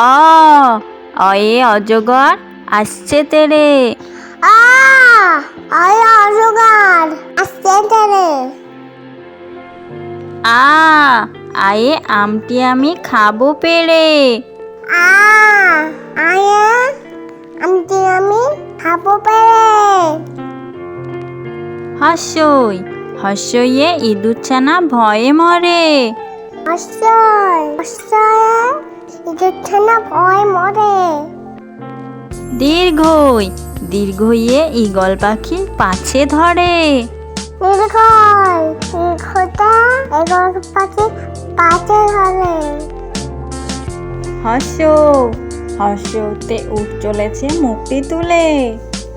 অ অয়ে অজগর আসছে তেরে। আ আয় অজগর আসছে তেরে। আ আয়ে আমটি আমি খাব পেরে। আ আয় আমটি আমি খাব পেরে। হস্যই হস্যইয়ে ইঁদুর ছানা ভয়ে মরে। অশ্বয় অশ্বয় ইঁদুর না ভয় মরে। দীর্ঘই দীর্ঘইয়ে ঈগল পাখি পাছে ধরে। দীর্ঘয় দীর্ঘটা এগারো পাখি পাঁচে ধরে। হস্য হস্যতে উঠ চলেছে মুখটি তুলে।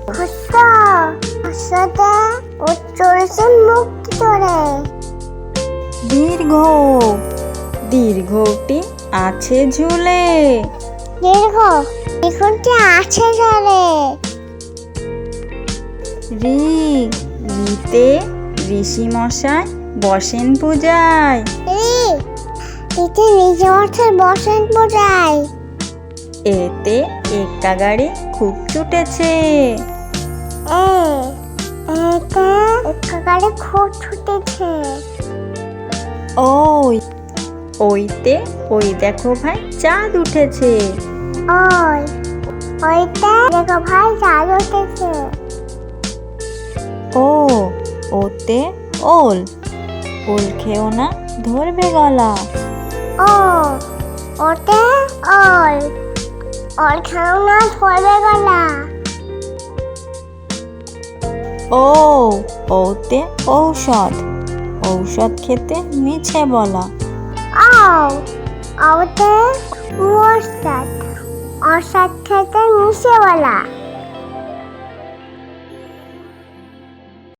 হস্য হস্যতে ও চলেছে মুক্তি ধরে দীর্ঘ দীর্ঘটি আছে ঝুলে। দীর্ঘ দীর্ঘটি আছে ধরে রি রিতে ঋষি মশাই বসেন পূজায়। রি এতে নিজে অর্থের বসন্ত বোঝায় এতে একা গাড়ি খুব ছুটেছে। এ এটা একাকারে খুব ছুটেছে। ওই ওইতে ওই দেখো ভাই চাঁদ উঠেছে। ওই ওইটা দেখো ভাই চাল উঠেছে। ও ওতে ওল। ওল খেও না ধরবে গলা। ও ওতে ওল। ওল খাও না ধরবে গলা। ও ওতে ঔষধ। ঔষধ খেতে মিছে বলা। ও ওতে মশাদ। অসাদ খেতে মিশে বলা।